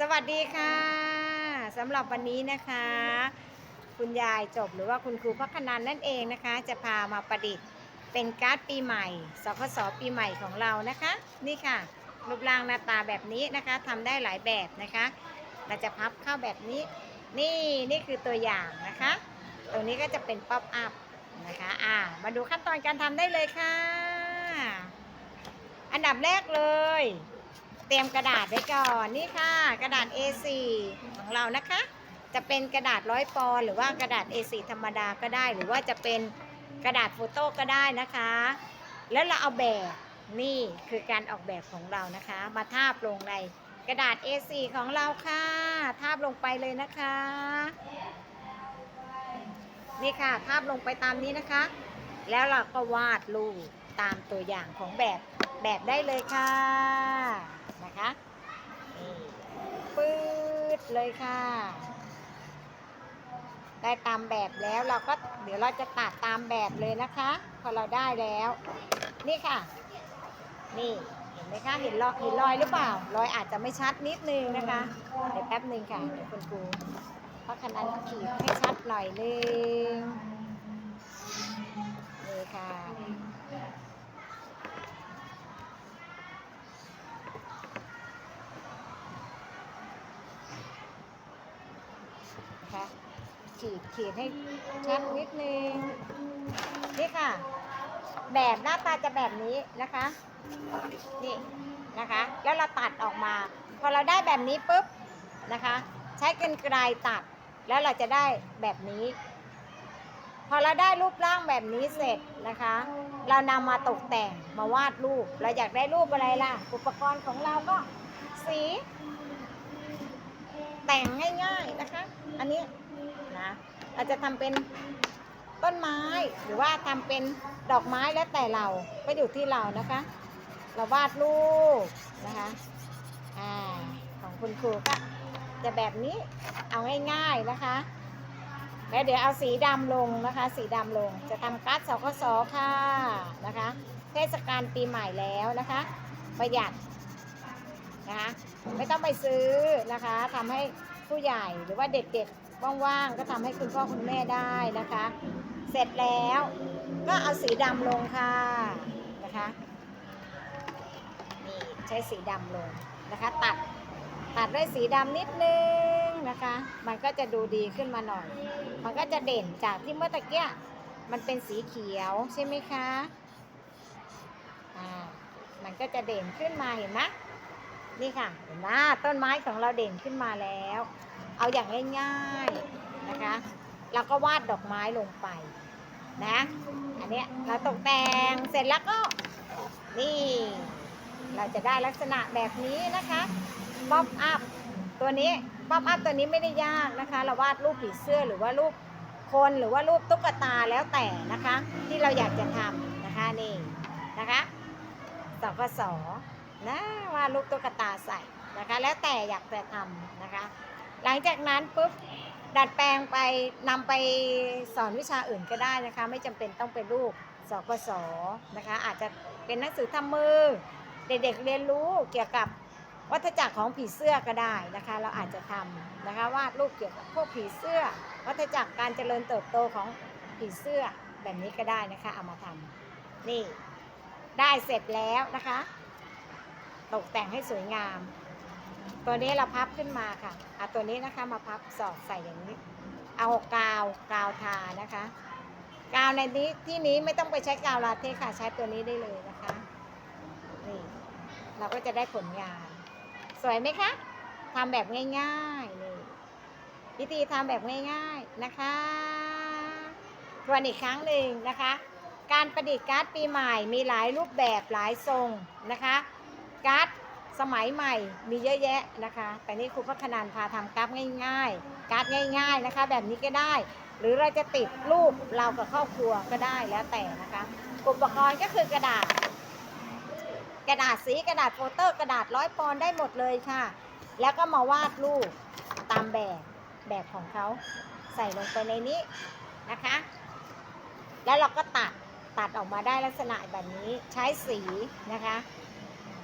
สวัสดีค่ะสำหรับวันนี้นะคะ คุณยายจบหรือว่าคุณครูพักนันนั่นเองนะคะ จะพามาประดิษฐ์เป็นการ์ดปีใหม่สคสปีใหม่ของเรานะคะ นี่ค่ะ รูปร่างหน้าตาแบบนี้นะคะทำได้หลายแบบนะคะ เราจะพับเข้าแบบนี้ นี่นี่คือตัวอย่างนะคะ ตรงนี้ก็จะเป็นป๊อปอัพนะคะอ่ามาดูขั้นตอนการทำได้เลยค่ะ อันดับแรกเลย เตรียมกระดาษไว้ก่อนนี่ค่ะ กระดาษ A4 ของเรานะคะ จะเป็นกระดาษร้อยปอนหรือว่ากระดาษ A4 ธรรมดาก็ได้ หรือว่าจะเป็นกระดาษโฟโต้ก็ได้นะคะ แล้วเราเอาแบบนี่คือการออกแบบของเรานะคะ มาทาบลงในกระดาษ A4 ของเราค่ะ ทาบลงไปเลยนะคะ นี่ค่ะ ทาบลงไปตามนี้นะคะ แล้วเราก็วาดรูปตามตัวอย่างของแบบ แบบได้เลยค่ะนะคะนี่ปื๊ดเลยค่ะ ได้ตามแบบแล้วเราก็เดี๋ยวเราจะตัดตามแบบเลยนะคะ พอเราได้แล้ว นี่ค่ะ นี่เห็นไหมคะเห็นรอยเห็นรอยหรือเปล่ารอยอาจจะไม่ชัดนิดนึงนะคะ เดี๋ยวแป๊บหนึ่งค่ะเดี๋ยวคุณครูเพราะขนาดขีดให้ชัดหน่อยนึงนี่ค่ะ นะคะขีดขีดให้ชัดนิดนึงนี่ค่ะ แบบหน้าตาจะแบบนี้นะคะ นี่นะคะ แล้วเราตัดออกมา พอเราได้แบบนี้ปุ๊บนะคะ ใช้กรรไกรตัด แล้วเราจะได้แบบนี้ พอเราได้รูปร่างแบบนี้เสร็จนะคะ เรานำมาตกแต่งมาวาดรูป เราอยากได้รูปอะไรล่ะ อุปกรณ์ของเราก็สี แต่งง่าย อันนี้นะเราจะทำเป็นต้นไม้หรือว่าทำเป็นดอกไม้แล้วแต่เราก็อยู่ที่เรานะคะ เราวาดรูปนะคะอ่าของคุณครูก็จะแบบนี้เอาง่ายๆนะคะ แล้วเดี๋ยวเอาสีดำลงนะคะ สีดำลงจะทำการ์ดสคสค่ะนะคะ เทศกาลปีใหม่แล้วนะคะ ประหยัดนะคะไม่ต้องไปซื้อนะคะทำให้ ผู้ใหญ่หรือว่าเด็กๆว่างๆก็ทำให้คุณพ่อคุณแม่ได้นะคะ เสร็จแล้วก็เอาสีดำลงค่ะนะคะนี่ใช้สีดำลงนะคะ ตัดตัดด้วยสีดำนิดนึงนะคะ มันก็จะดูดีขึ้นมาหน่อย มันก็จะเด่นจากที่เมื่อตะเกียมันเป็นสีเขียวใช่ไหมคะอ่ามันก็จะเด่นขึ้นมาเห็นไหม นี่ค่ะเห็นไหมต้นไม้ของเราเด่นขึ้นมาแล้ว เอาอย่างง่ายๆนะคะเราก็วาดดอกไม้ลงไปนะ อันเนี้ยเราตกแต่งเสร็จแล้วก็นี่ เราจะได้ลักษณะแบบนี้นะคะป๊อปอัพตัวนี้ป๊อปอัพตัวนี้ไม่ได้ยากนะคะ เราวาดรูปผีเสื้อหรือว่ารูปคนหรือว่ารูปตุ๊กตาแล้วแต่นะคะ ที่เราอยากจะทำนะคะนี่นะคะสกส นะวาดรูปตุ๊กตาใส่นะคะ แล้วแต่อยากจะทำนะคะ หลังจากนั้นปุ๊บดัดแปลงไปนำไปสอนวิชาอื่นก็ได้นะคะ ไม่จำเป็นต้องเป็นรูปสกสนะคะ อาจจะเป็นหนังสือทำมือ เด็กๆเรียนรู้เกี่ยวกับวัฏจักรของผีเสื้อก็ได้นะคะ เราอาจจะทำนะคะวาดรูปเกี่ยวกับพวกผีเสื้อ วัฏจักรการเจริญเติบโตของผีเสื้อแบบนี้ก็ได้นะคะเอามาทำนี่ได้เสร็จแล้วนะคะ ตกแต่งให้สวยงาม ตัวนี้เราพับขึ้นมาค่ะเอาตัวนี้นะคะมาพับสอดใส่อย่างนี้ เอากาวกาวทานะคะ กาวในนี้ที่นี้ไม่ต้องไปใช้กาวลาเทคค่ะใช้ตัวนี้ได้เลยนะคะนี่เราก็จะได้ผลงาน สวยไหมคะทำแบบง่ายๆนี่วิธีทำแบบง่ายๆนะคะทวนอีกครั้งหนึ่งนะคะ การประดิษฐ์การ์ดปีใหม่มีหลายรูปแบบหลายทรงนะคะ การ์ดสมัยใหม่มีเยอะแยะนะคะ แต่นี่ครูพัฒนานพาทำการ์ดง่าย ๆ การ์ดง่าย ๆนะคะ แบบนี้ก็ได้ หรือเราจะติดรูปเรากับครอบครัวก็ได้แล้วแต่นะคะ อุปกรณ์ก็คือกระดาษ กระดาษสีกระดาษโฟโต้กระดาษร้อยปอนได้หมดเลยค่ะ แล้วก็มาวาดรูปตามแบบแบบของเขาใส่ลงไปในนี้นะคะ แล้วเราก็ตัดตัดออกมาได้ลักษณะแบบนี้ใช้สีนะคะ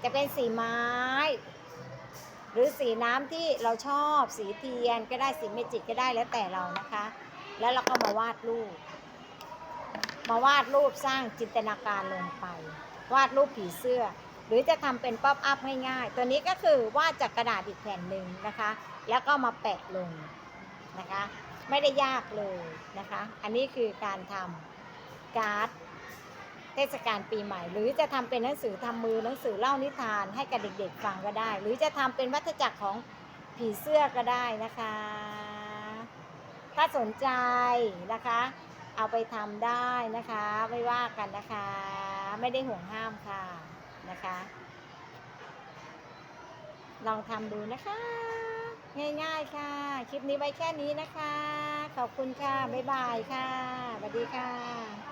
จะเป็นสีไม้ หรือสีน้ำที่เราชอบสีเทียนก็ได้สีเมจิกก็ได้แล้วแต่เรานะคะ แล้วเราก็มาวาดรูป มาวาดรูปสร้างจินตนาการลงไป วาดรูปผีเสื้อ หรือจะทำเป็นป๊อปอัพง่ายๆ ตัวนี้ก็คือวาดจากกระดาษอีกแผ่นหนึ่งนะคะ แล้วก็มาแปะลงนะคะ ไม่ได้ยากเลยนะคะ อันนี้คือการทำการ์ด เทศกาลปีใหม่ หรือจะทำเป็นหนังสือทำมือหนังสือเล่านิทานให้กับเด็กๆฟังก็ได้ หรือจะทำเป็นวัฏจักรของผีเสื้อก็ได้นะคะ ถ้าสนใจนะคะ เอาไปทำได้นะคะ ไม่ว่ากันนะคะ ไม่ได้ห่วงห้ามค่ะนะคะ ลองทำดูนะคะ ง่ายๆค่ะ คลิปนี้ไว้แค่นี้นะคะ ขอบคุณค่ะ บ๊ายบายค่ะสวัสดีค่ะ